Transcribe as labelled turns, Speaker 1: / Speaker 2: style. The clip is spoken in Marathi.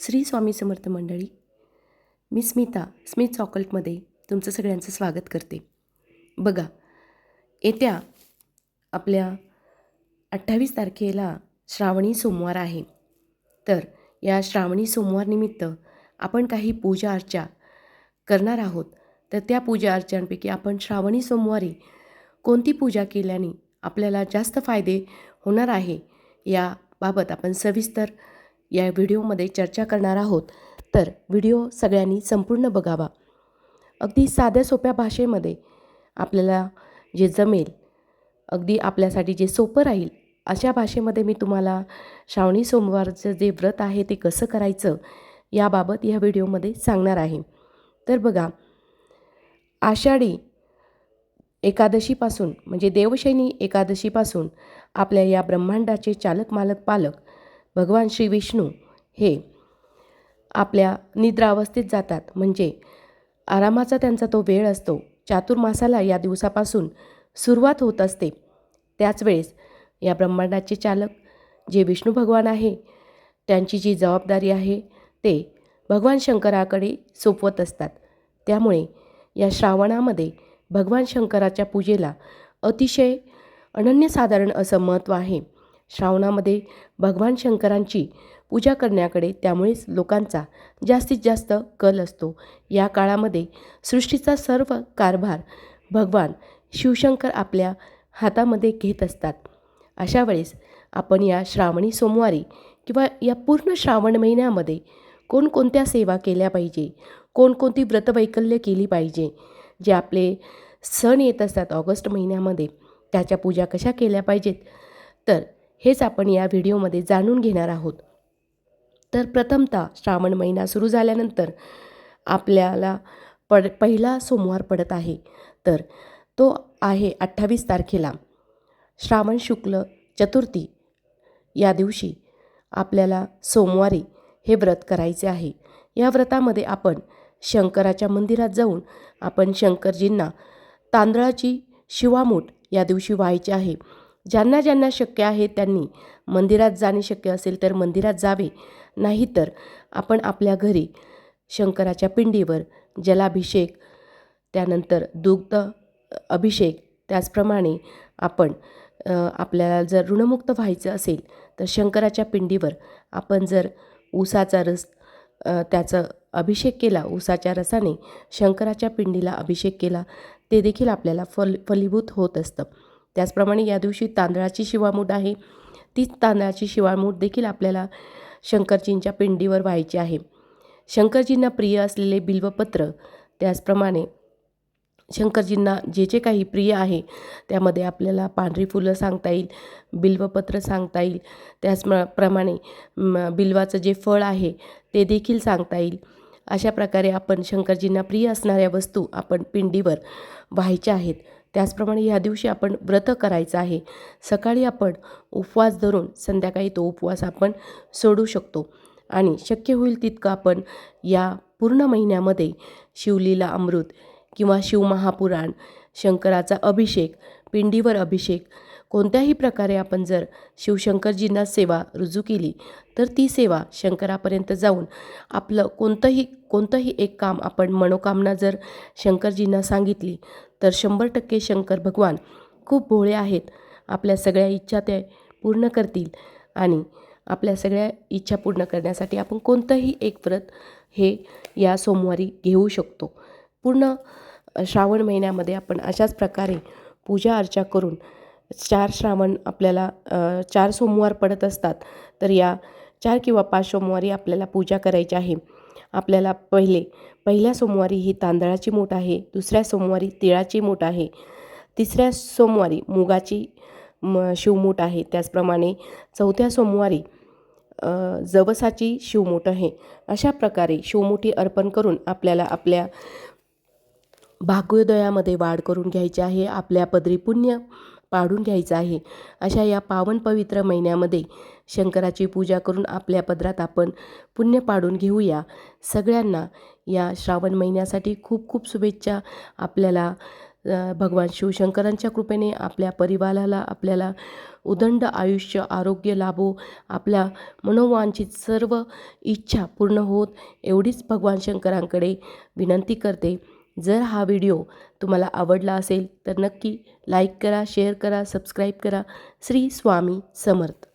Speaker 1: श्री स्वामी समर्थ मंडळी मी स्मिता स्मित चॉकलेटमध्ये तुमचं सगळ्यांचं स्वागत करते. बघा येत्या आपल्या अठ्ठावीस तारखेला श्रावणी सोमवार आहे. तर या श्रावणी सोमवार निमित्त आपण काही पूजा अर्चा करणार आहोत. तर त्या पूजा अर्चांपैकी आपण श्रावणी सोमवारी कोणती पूजा केल्याने आपल्याला जास्त फायदे होणार आहे याबाबत आपण सविस्तर या व्हिडिओमध्ये चर्चा करणार आहोत. तर व्हिडिओ सगळ्यांनी संपूर्ण बघावा. अगदी साध्या सोप्या भाषेमध्ये आपल्याला जे जमेल अगदी आपल्यासाठी जे सोपं राहील अशा भाषेमध्ये मी तुम्हाला श्रावणी सोमवारचं जे व्रत आहे ते कसं करायचं याबाबत या व्हिडिओमध्ये सांगणार आहे. तर बघा आषाढी एकादशीपासून म्हणजे देवशैनी एकादशीपासून आपल्या या ब्रह्मांडाचे चालक मालक पालक भगवान श्री विष्णू हे आपल्या निद्रावस्थेत जातात. म्हणजे आरामाचा त्यांचा तो वेळ असतो. चातुर्मासाला या दिवसापासून सुरुवात होत असते. त्याच वेळेस या ब्रह्मांडाचे चालक जे विष्णू भगवान आहे त्यांची जी जबाबदारी आहे ते भगवान शंकराकडे सोपवत असतात. त्यामुळे या श्रावणामध्ये भगवान शंकराच्या पूजेला अतिशय अनन्यसाधारण असं महत्त्व आहे. श्रावणामध्ये भगवान शंकरांची पूजा करण्याकडे त्यामुळेच लोकांचा जास्तीत जास्त कल असतो. या काळामध्ये सृष्टीचा सर्व कारभार भगवान शिवशंकर आपल्या हातामध्ये घेत असतात. अशा वेळेस आपण या श्रावणी सोमवारी किंवा या पूर्ण श्रावण महिन्यामध्ये कोणकोणत्या सेवा केल्या पाहिजे? कोणकोणती व्रतवैकल्य केली पाहिजे? जे आपले सण येत असतात ऑगस्ट महिन्यामध्ये त्याच्या पूजा कशा केल्या पाहिजेत? तर हेच आपण या व्हिडिओमध्ये जाणून घेणार आहोत. तर प्रथमतः श्रावण महिना सुरू झाल्यानंतर आपल्याला पड पहिला सोमवार पडत आहे. तर तो आहे अठ्ठावीस तारखेला. श्रावण शुक्ल चतुर्थी या दिवशी आपल्याला सोमवारी हे व्रत करायचे आहे. या व्रतामध्ये आपण शंकराच्या मंदिरात जाऊन आपण शंकरजींना तांदळाची शिवामूठ या दिवशी व्हायची आहे. ज्यांना ज्यांना शक्य आहे त्यांनी मंदिरात जाणे शक्य असेल तर मंदिरात जावे. नाहीतर आपण आपल्या घरी शंकराच्या पिंडीवर जलाभिषेक त्यानंतर दुग्ध अभिषेक त्याचप्रमाणे आपण आपल्याला जर ऋणमुक्त व्हायचं असेल तर शंकराच्या पिंडीवर आपण जर ऊसाचा रस त्याचं अभिषेक केला ऊसाच्या रसाने शंकराच्या पिंडीला अभिषेक केला ते देखील आपल्याला फल फलीभूत होत असतं. त्याचप्रमाणे या दिवशी तांदळाची शिवामूठ आहे. तीच तांदळाची शिवामूठ देखील आपल्याला शंकरजींच्या पिंडीवर व्हायची आहे. शंकरजींना प्रिय असलेले बिल्वपत्र त्याचप्रमाणे शंकरजींना जे जे काही प्रिय आहे त्यामध्ये आपल्याला पांढरी फुलं सांगता येईल बिल्वपत्र सांगता येईल त्याच प्रमाणे बिल्वाचं जे फळ आहे ते देखील सांगता येईल. अशा प्रकारे आपण शंकरजींना प्रिय असणाऱ्या वस्तू आपण पिंडीवर व्हायच्या आहेत. त्याचप्रमाणे ह्या दिवशी आपण व्रत करायचं आहे. सकाळी आपण उपवास धरून संध्याकाळी तो उपवास आपण सोडू शकतो. आणि शक्य होईल तितकं आपण या पूर्ण महिन्यामध्ये शिवलीला अमृत किंवा शिवमहापुराण शंकराचा अभिषेक पिंडीवर अभिषेक. कोणत्याही प्रकारे आपण जर शिवशंकरजींना सेवा रुजू केली तर ती सेवा शंकरापर्यंत जाऊन आपलं कोणतंही कोणतंही एक काम आपण मनोकामना जर शंकरजींना सांगितली तर शंभर टक्के शंकर भगवान खूप भोळे आहेत. आपल्या सगळ्या इच्छा ते पूर्ण करतील आणि आपल्या सगळ्या इच्छा पूर्ण करण्यासाठी आपण कोणतंही एक व्रत हे या सोमवारी घेऊ शकतो. पूर्ण श्रावण महिन्यामध्ये आपण अशाच प्रकारे पूजा अर्चा करून चार श्रावण आपल्याला चार सोमवार पडत असतात तर या चार किंवा पाच सोमवारी आपल्याला पूजा करायची आहे. आपल्याला पहिले पहिल्या सोमवारी ही तांदळाची मूठ आहे दुसऱ्या सोमवारी तिळाची मूठ आहे तिसऱ्या सोमवारी मुगाची म शिवमूठ आहे. त्याचप्रमाणे चौथ्या सोमवारी जवसाची शिवमूठ आहे. अशा प्रकारे शिवमुठी अर्पण करून आपल्याला आपल्या भाग्योदयामध्ये वाढ करून घ्यायची आहे आपल्या पदरी पुण्य पाडून घ्यायचं आहे. अशा या पावन पवित्र महिन्यामध्ये शंकराची पूजा करून आपल्या पदरात आपण पुण्य पाडून घेऊया. सगळ्यांना या श्रावण महिन्यासाठी खूप खूप शुभेच्छा. आपल्याला भगवान शिवशंकरांच्या कृपेने आपल्या परिवाराला आपल्याला उदंड आयुष्य आरोग्य लाभो आपल्या मनोवांछित सर्व इच्छा पूर्ण होत एवढीच भगवान शंकरांकडे विनंती करते. जर हा व्हिडिओ तुम्हाला आवडला असेल तर नक्की लाईक करा शेअर करा सबस्क्राईब करा. श्री स्वामी समर्थ.